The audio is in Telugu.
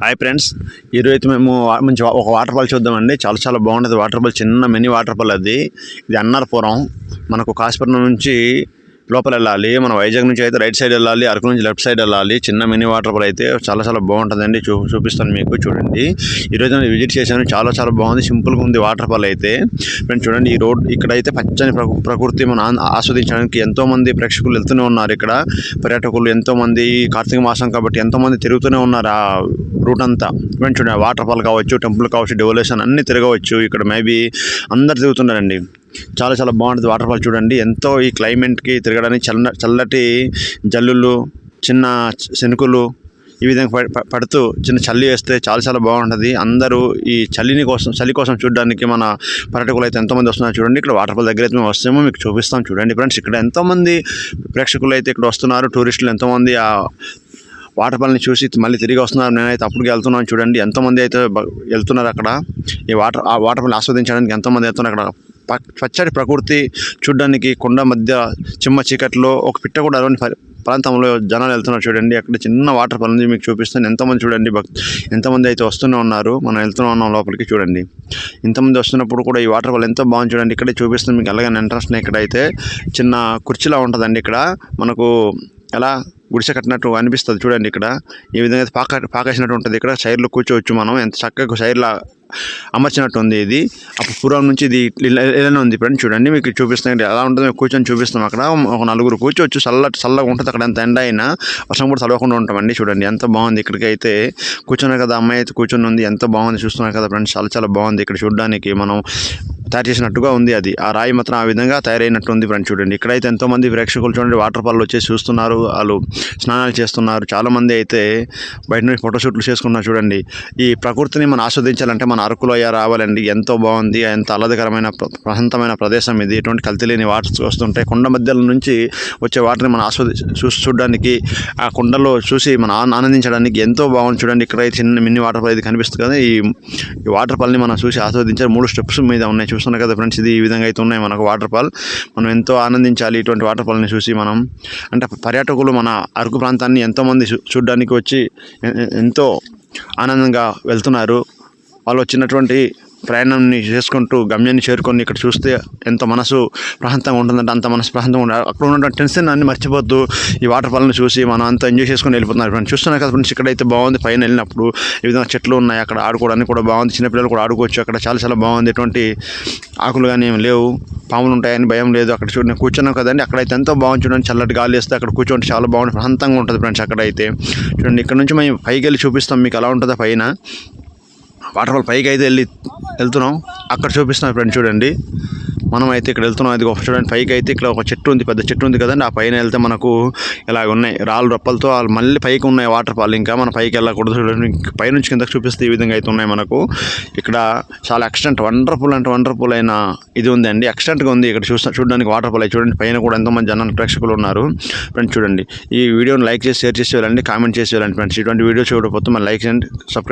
హాయ్ ఫ్రెండ్స్ ఈరోజు మేము మంచి ఒక వాటర్ ఫాల్ చూద్దామండి. చాలా చాలా బాగుంటుంది వాటర్ ఫాల్ చిన్న మినీ వాటర్ ఫాల్ అది. ఇది అన్నారపురం. మనకు కాశీపురం నుంచి లోపల వెళ్ళాలి. మన వైజాగ్ నుంచి అయితే రైట్ సైడ్ వెళ్ళాలి అరకు నుంచి లెఫ్ట్ సైడ్ వెళ్ళాలి. చిన్న మినీ వాటర్ ఫాల్ అయితే చాలా చాలా బాగుంటుందండి. చూ చూపిస్తాను మీకు చూడండి. ఈరోజు నేను విజిట్ చేశాను. చాలా చాలా బాగుంది. సింపుల్గా ఉంది వాటర్ ఫాల్ అయితే. ఫ్రెండ్స్ చూడండి ఈ రోడ్ ఇక్కడ అయితే పచ్చని ప్రకృ- ప్రకృతి మనం ఆస్వాదించడానికి ఎంతోమంది ప్రేక్షకులు వెళ్తూనే ఉన్నారు ఇక్కడ. పర్యాటకులు ఎంతోమంది కార్తీక మాసం కాబట్టి ఎంతోమంది తిరుగుతూనే ఉన్నారు ఆ రూట్ అంతా. ఫ్రెండ్స్ చూడండి వాటర్ ఫాల్ కావచ్చు టెంపుల్ కావచ్చు డెవల్యూషన్ అన్ని తిరగవచ్చు. ఇక్కడ మేబీ అందరు తిరుగుతున్నారండి. చాలా చాలా బాగుంటుంది వాటర్ ఫాల్ చూడండి. ఎంతో ఈ క్లైమేట్కి తిరగడానికి చల్ల చల్లటి జల్లులు చిన్న శనుకులు ఈ విధంగా ప- పడుతూ చిన్న చల్లి వేస్తే చాలా చాలా బాగుంటుంది. అందరూ ఈ చలిని కోసం చలి కోసం చూడడానికి మన పర్యాటకులు అయితే ఎంతోమంది వస్తున్నారు చూడండి. ఇక్కడ వాటర్ ఫాల్ దగ్గర అయితే మేము వస్తేమో మీకు చూపిస్తాం చూడండి ఫ్రెండ్స్. ఇక్కడ ఎంతోమంది ప్రేక్షకులు అయితే ఇక్కడ వస్తున్నారు టూరిస్టులు ఎంతోమంది ఆ వాటర్ ఫాల్ని చూసి మళ్ళీ తిరిగి వస్తున్నారు. నేనైతే అప్పటికి వెళ్తున్నాను చూడండి. ఎంతోమంది అయితే వెళ్తున్నారు అక్కడ. ఈ వాటర్ ఆ వాటర్ఫాల్ని ఆస్వాదించడానికి ఎంతోమంది వెళ్తున్నారు అక్కడ. పచ్చడి ప్రకృతి చూడడానికి కొండ మధ్య చిమ్మ చీకట్లో ఒక పిట్ట కూడా అరవని ప్రాంతంలో జనాలు వెళ్తున్నారు చూడండి. అక్కడ చిన్న వాటర్ ఫాల్ ఉంది మీకు చూపిస్తాను. ఎంతమంది చూడండి భక్ ఎంతమంది అయితే వస్తూనే ఉన్నారు. మనం వెళ్తూనే ఉన్నాం లోపలికి చూడండి. ఇంతమంది వస్తున్నప్పుడు కూడా ఈ వాటర్ ఫాల్ ఎంతో బాగుంది చూడండి. ఇక్కడే చూపిస్తుంది మీకు అలాగే ఇంట్రెస్ట్ ఇక్కడ అయితే చిన్న కుర్చీలా ఉంటుందండి ఇక్కడ. మనకు ఎలా గుడిసె కట్టినట్టు అనిపిస్తుంది చూడండి ఇక్కడ. ఈ విధంగా అయితే పాక పాకేసినట్టు ఉంటుంది. ఇక్కడ చైర్లో కూర్చోవచ్చు మనం. ఎంత చక్కగా చైర్లా అమర్చినట్టు ఉంది ఇది. అప్పుడు పూర్వం నుంచి ఇది ఇలా- ఇలానే ఉంది. ఫ్రెండ్ చూడండి మీకు చూపిస్తాను ఎలా ఉంటుందో మేము కూర్చొని చూపిస్తాం అక్కడ. ఒక నలుగురు కూర్చోవచ్చు. చల్ల చల్లగా ఉంటుంది అక్కడ. ఎంత ఎండ అయినా వర్షం కూడా చదవకుండా ఉంటామండి. చూడండి ఎంత బాగుంది ఇక్కడికి అయితే. కూర్చున్నారు కదా అమ్మాయి అయితే కూర్చొని ఉంది. ఎంత బాగుంది చూస్తున్నారు కదా ఫ్రెండ్స్. చాలా చాలా బాగుంది ఇక్కడ చూడడానికి. మనం తయారు చేసినట్టుగా ఉంది అది. ఆ రాయి మాత్రం ఆ విధంగా తయారైనట్టు ఉంది ఫ్రెండ్స్ చూడండి. ఇక్కడైతే ఎంతోమంది ప్రేక్షకులు చూడండి వాటర్ ఫాల్ వచ్చేసి చూస్తున్నారు. వాళ్ళు స్నానాలు చేస్తున్నారు. చాలామంది అయితే బయట నుంచి ఫోటోషూట్లు చేసుకున్నారు చూడండి. ఈ ప్రకృతిని మనం ఆస్వాదించాలంటే మన అరకులో అయ్యా రావాలండి. ఎంతో బాగుంది. ఎంత ఆహ్లాదకరమైన ప్రశాంతమైన ప్రదేశం ఇది. ఎటువంటి కల్తీ లేని వాటర్స్ వస్తుంటాయి కొండ మధ్యలో నుంచి వచ్చే వాటర్ని మనం ఆస్వాది చూసి చూడడానికి ఆ కొండలో చూసి మనం ఆనందించడానికి ఎంతో బాగుంది చూడండి. ఇక్కడ చిన్న మినీ వాటర్ ఫాల్ ఇది కనిపిస్తుంది కదా. ఈ వాటర్ ఫాల్ని మనం చూసి ఆస్వాదించాలి. మూడు స్టెప్స్ మీద ఉన్నాయి చూస్తున్నారు కదా ఫ్రెండ్స్ ఇది ఈ విధంగా అయితే ఉన్నాయి మనకు వాటర్ ఫాల్ మనం ఎంతో ఆనందించాలి ఇటువంటి వాటర్ ఫాల్ని చూసి మనం. అంటే పర్యాటకులు మన అరకు ప్రాంతాన్ని ఎంతోమంది చూ చూడడానికి వచ్చి ఎంతో ఆనందంగా వెళ్తున్నారు. వాళ్ళు వచ్చినటువంటి ప్రయాణాన్ని చేసుకుంటూ గమ్యాన్ని చేరుకొని ఇక్కడ చూస్తే ఎంత మనసు ప్రశాంతంగా ఉంటుందంటే అంత మనసు ప్రశాంతంగా ఉండాలి. అక్కడ ఉన్నటువంటి టెన్షన్ అన్ని మర్చిపోద్దు. ఈ వాటర్ ఫాల్ని చూసి మనం అంతా ఎంజాయ్ చేసుకొని వెళ్ళిపోతున్నారు. ఫ్రెండ్స్ చూస్తున్నారు కదా ఫ్రెండ్స్ ఇక్కడైతే బాగుంది. పైన వెళ్ళినప్పుడు ఈ విధంగా చెట్లు ఉన్నాయి. అక్కడ ఆడుకోవడానికి కూడా బాగుంది. చిన్నపిల్లలు కూడా ఆడుకోవచ్చు. అక్కడ చాలా చాలా బాగుంది. ఎటువంటి ఆకులు కానీ ఏమి లేవు. పాములు ఉంటాయని భయం లేదు. అక్కడ చూడండి కూర్చున్నాం కదండి. అక్కడైతే ఎంతో బాగుంది చూడండి. చల్లటి గాలి వేస్తే అక్కడ కూర్చోండి. చాలా బాగుంది. ప్రశాంతంగా ఉంటుంది ఫ్రెండ్స్ అక్కడైతే. చూడండి ఇక్కడ నుంచి మేము పైకి వెళ్ళి చూపిస్తాం మీకు ఎలా ఉంటుందో పైన. వాటర్ ఫాల్ పైకి అయితే వెళ్ళి వెళ్తున్నాం. అక్కడ చూపిస్తున్నాం ఫ్రెండ్ చూడండి. మనం అయితే ఇక్కడ వెళ్తున్నాం. అది ఒక చూడండి పైకి అయితే ఇక్కడ ఒక చెట్టు ఉంది పెద్ద చెట్టు ఉంది కదండి. ఆ పైన వెళ్తే మనకు ఇలాగ ఉన్నాయి. రాళ్ళు రప్పలతో మళ్ళీ పైకి ఉన్నాయి వాటర్ ఫాల్. ఇంకా మన పైకి వెళ్ళకూడదు చూడండి. పైనుంచి కిందకి చూపిస్తే ఈ విధంగా అయితే ఉన్నాయి మనకు. ఇక్కడ చాలా ఎక్స్టెంట్ వండర్ఫుల్ అంటే వండర్ఫుల్ అయిన ఇది ఉందండి. ఎక్స్టెంట్గా ఉంది. ఇక్కడ చూస్తా చూడడానికి వాటర్ ఫాల్ చూడండి. పైన కూడా ఎంతోమంది జనాలు ప్రేక్షకులు ఉన్నారు. ఫ్రెండ్స్ చూడండి. ఈ వీడియోని లైక్ చేసి షేర్ చేసి వెళ్ళండి. కామెంట్ చేసి వెళ్ళండి ఫ్రెండ్స్ ఇటువంటి వీడియో చూడకపోతే మన లైక్ చేయండి సబ్స్క్రైబ్